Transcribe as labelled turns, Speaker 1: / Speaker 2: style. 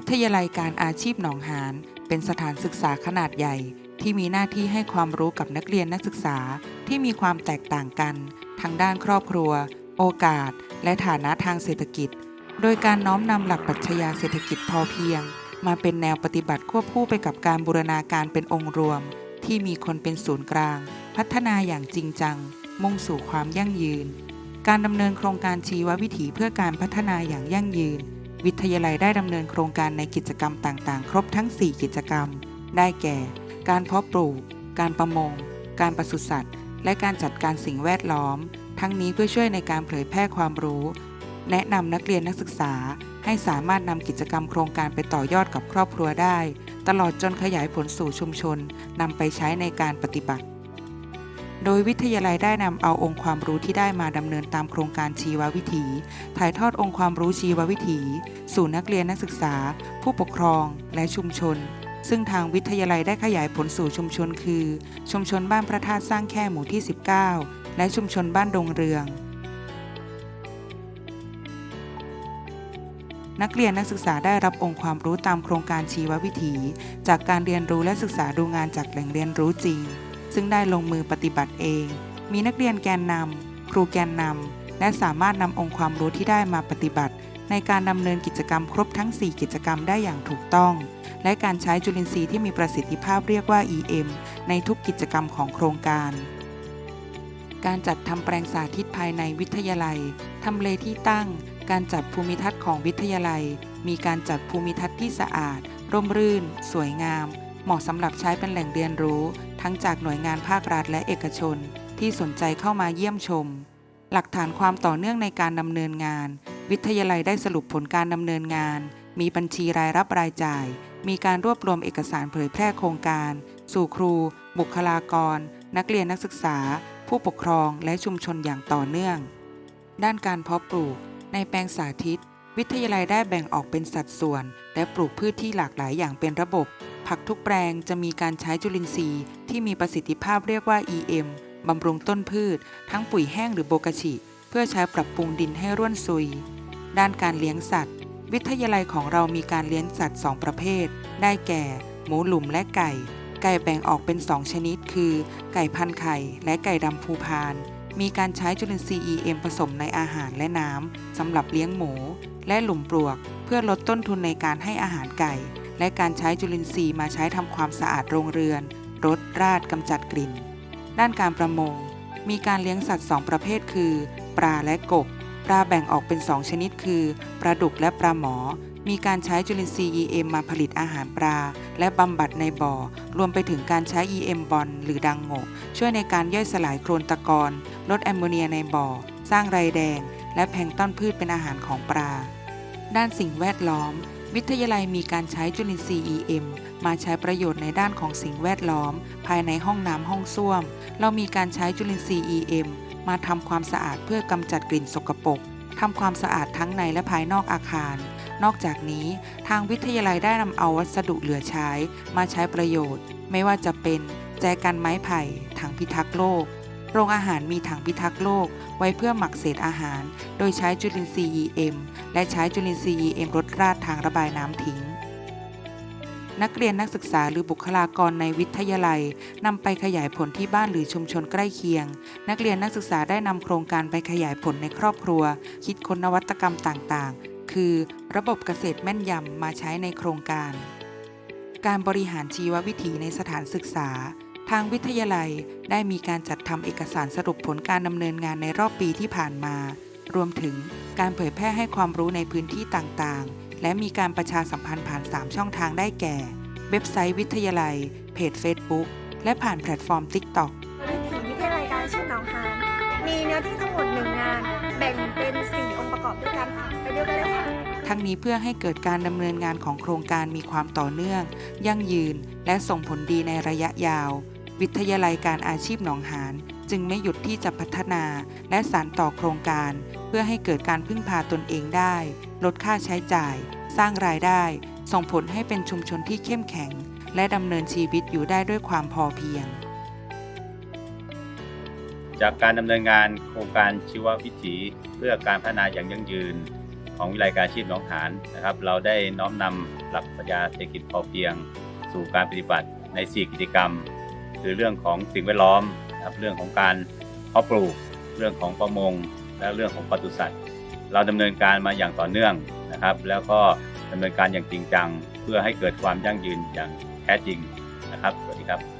Speaker 1: วิทยาลัยการอาชีพหนองหานเป็นสถานศึกษาขนาดใหญ่ ที่มีหน้าที่ให้ความรู้กับนักเรียนนักศึกษาที่มีความแตกต่างกัน ทั้งด้านครอบครัว โอกาส และฐานะทางเศรษฐกิจ โดยการน้อมนำหลักปรัชญาเศรษฐกิจพอเพียง มาเป็นแนวปฏิบัติควบคู่ไปกับการบูรณาการเป็นองค์รวม ที่มีคนเป็นศูนย์กลาง พัฒนาอย่างจริงจัง มุ่งสู่ความยั่งยืน การดำเนินโครงการชีววิถีเพื่อการพัฒนาอย่างยั่งยืน วิทยาลัยได้ดำเนินโครงการในกิจกรรมต่างๆ ครบทั้ง 4 กิจกรรม ได้แก่ การเพาะปลูก การประมง การปศุสัตว์ และการจัดการสิ่งแวดล้อม ทั้งนี้เพื่อช่วยในการเผยแพร่ความรู้ แนะนำนักเรียนนักศึกษา ให้สามารถนำกิจกรรมโครงการไปต่อยอดกับครอบครัวได้ ตลอดจนขยายผลสู่ชุมชนนำไปใช้ในการปฏิบัติ โดยวิทยาลัยได้นำเอาองค์ความรู้ที่ได้มาดำเนินตามโครงการชีววิถี ถ่ายทอดองค์ความรู้ชีววิถี สู่นักเรียนนักศึกษา ผู้ปกครอง และชุมชน ซึ่งทางวิทยาลัยได้ขยายผลสู่ชุมชนคือ ชุมชนบ้านพระธาตุสร้างแค่หมู่ที่ 19 และชุมชนบ้านดงเรืองนักเรียนนักศึกษาได้รับองค์ความรู้ตามโครงการชีววิถี จากการเรียนรู้และศึกษาดูงานจากแหล่งเรียนรู้จริง ซึ่งได้ลงมือปฏิบัติเอง มีนักเรียนแกนนำครูแกนนำและสามารถนำองค์ความรู้ที่ได้มาปฏิบัติ ในการดำเนินกิจกรรมครบทั้ง 4 กิจกรรมได้อย่างถูกต้อง และการใช้จุลินทรีย์ที่มีประสิทธิภาพเรียกว่า EM ในทุกกิจกรรมของโครงการการจัดทำแปลงสาธิตภายในวิทยาลัย ทำเลที่ตั้ง การจัดภูมิทัศน์ของวิทยาลัย มีการจัดภูมิทัศน์ที่สะอาด ร่มรื่น สวยงาม เหมาะสำหรับใช้เป็นแหล่งเรียนรู้ทั้งจากหน่วยงานภาครัฐและเอกชน ที่สนใจเข้ามาเยี่ยมชม หลักฐานความต่อเนื่องในการดำเนินงาน วิทยาลัยได้สรุปผลการดำเนินงาน มีบัญชีรายรับรายจ่าย มีการรวบรวมเอกสารเผยแพร่โครงการ สู่ครู บุคลากร นักเรียนนักศึกษา ผู้ปกครองและชุมชนอย่างต่อเนื่อง ด้านการเพาะปลูก ในแปลงสาธิต วิทยาลัยได้แบ่งออกเป็นสัดส่วน และปลูกพืชที่หลากหลายอย่างเป็นระบบ ผักทุกแปลงจะมีการใช้จุลินทรีย์ ที่มีประสิทธิภาพเรียกว่า EM บำรุงต้นพืช ทั้งปุ๋ยแห้งหรือโบกชิ เพื่อใช้ปรับปรุงดินให้ร่วนซุย ด้านการเลี้ยงสัตว์ วิทยาลัยของเรามีการเลี้ยงสัตว์ 2 ประเภท ได้แก่ หมูหลุมและไก่ ไก่แบ่งออกเป็น 2 ชนิด คือ ไก่พันไข่และไก่ดำภูพาน มีการใช้จุลินทรีย์ EM ผสมในอาหารและน้ำสำหรับเลี้ยงหมู และหลุมปลวก เพื่อลดต้นทุนในการให้อาหารไก่ และการใช้จุลินทรีย์มาใช้ทำความสะอาดโรงเรือนรดราดกำจัดกลิ่น ด้านการประมง มีการเลี้ยงสัตว์2ประเภทคือ ปลาและกบ ปลาแบ่งออกเป็น2ชนิดคือ ปลาดุกและปลาหมอ มีการใช้จุลินทรีย์ EM มาผลิตอาหารปลา และบำบัดในบ่อ รวมไปถึงการใช้ EM บอลหรือดังโงช่วยในการย่อยสลายโคลนตะกอนลดแอมโมเนียในบ่อ สร้างไรแดง และแพงต้นพืชเป็นอาหารของปลา ด้านสิ่งแวดล้อม วิทยาลัยมีการใช้จุลินทรีย์ EM มาใช้ประโยชน์ในด้านของสิ่งแวดล้อม ภายในห้องน้ำห้องส้วม เรามีการใช้จุลินทรีย์ EM มาทำความสะอาดเพื่อกำจัดกลิ่นสกปรก ทำความสะอาดทั้งในและภายนอกอาคาร นอกจากนี้ทางวิทยาลัยได้นำเอาวัสดุเหลือใช้ มาใช้ประโยชน์ ไม่ว่าจะเป็นแจกันไม้ไผ่ถังพิทักษ์โลก โรงอาหารมีถังพิทักษ์โลก ไว้เพื่อหมักเศษอาหาร โดยใช้จุลินทรีย์ EM และใช้จุลินทรีย์ EM ลดราดทางระบายน้ำทิ้ง นักเรียนนักศึกษาหรือบุคลากรในวิทยาลัยนำไปขยายผลที่บ้านหรือชุมชนใกล้เคียง นักเรียนนักศึกษาได้นำโครงการไปขยายผลในครอบครัว คิดค้นนวัตกรรมต่างๆ คือ ระบบเกษตรแม่นยำมาใช้ในโครงการ การบริหารชีววิถีในสถานศึกษา ทางวิทยาลัยได้มีการจัดทำเอกสารสรุปผลการดำเนินงานในรอบปีที่ผ่านมา รวมถึงการเผยแพร่ให้ความรู้ในพื้นที่ต่างๆ และมีการประชาสัมพันธ์ผ่าน 3 ช่องทางได้แก่ เว็บไซต์วิทยาลัย เพจ Facebook และผ่านแพลตฟอร์ม TikTok
Speaker 2: วิถีวิทยาลัยการอาชีพหนองหานมีเนื้อที่ทั้งหมดหนึ่งงาน แบ่งเป็น 4 องค์ประกอบด้วยกันค่ะไปดูกันเลยค่ะ
Speaker 1: ทั้งนี้เพื่อให้เกิดการดำเนินงานของโครงการมีความต่อเนื่อง ยั่งยืน และส่งผลดีในระยะยาว วิทยาลัยการอาชีพหนองหาน จึงไม่หยุดที่จะพัฒนาและสานต่อโครงการ เพื่อให้เกิดการพึ่งพาตนเองได้ ลดค่าใช้จ่าย สร้างรายได้ ส่งผลให้เป็นชุมชนที่เข้มแข็ง และดำเนินชีวิตอยู่ได้ด้วยความพอเพียง
Speaker 3: จากการดำเนินงานโครงการชีววิถีเพื่อการพัฒนาอย่างยั่งยืนของวิไลการชีพหนองหานนะครับ เราได้น้อมนำหลักปรัชญาเศรษฐกิจพอเพียง สู่การปฏิบัติใน 4 กิจกรรม คือเรื่องของสิ่งแวดล้อมนะครับเรื่องของการเพาะปลูก เรื่องของประมง และเรื่องของปศุสัตว์ เราดำเนินการมาอย่างต่อเนื่องนะครับ แล้วก็ดำเนินการอย่างจริงจัง เพื่อให้เกิดความยั่งยืนอย่างแท้จริงนะครับ สวัสดีครับ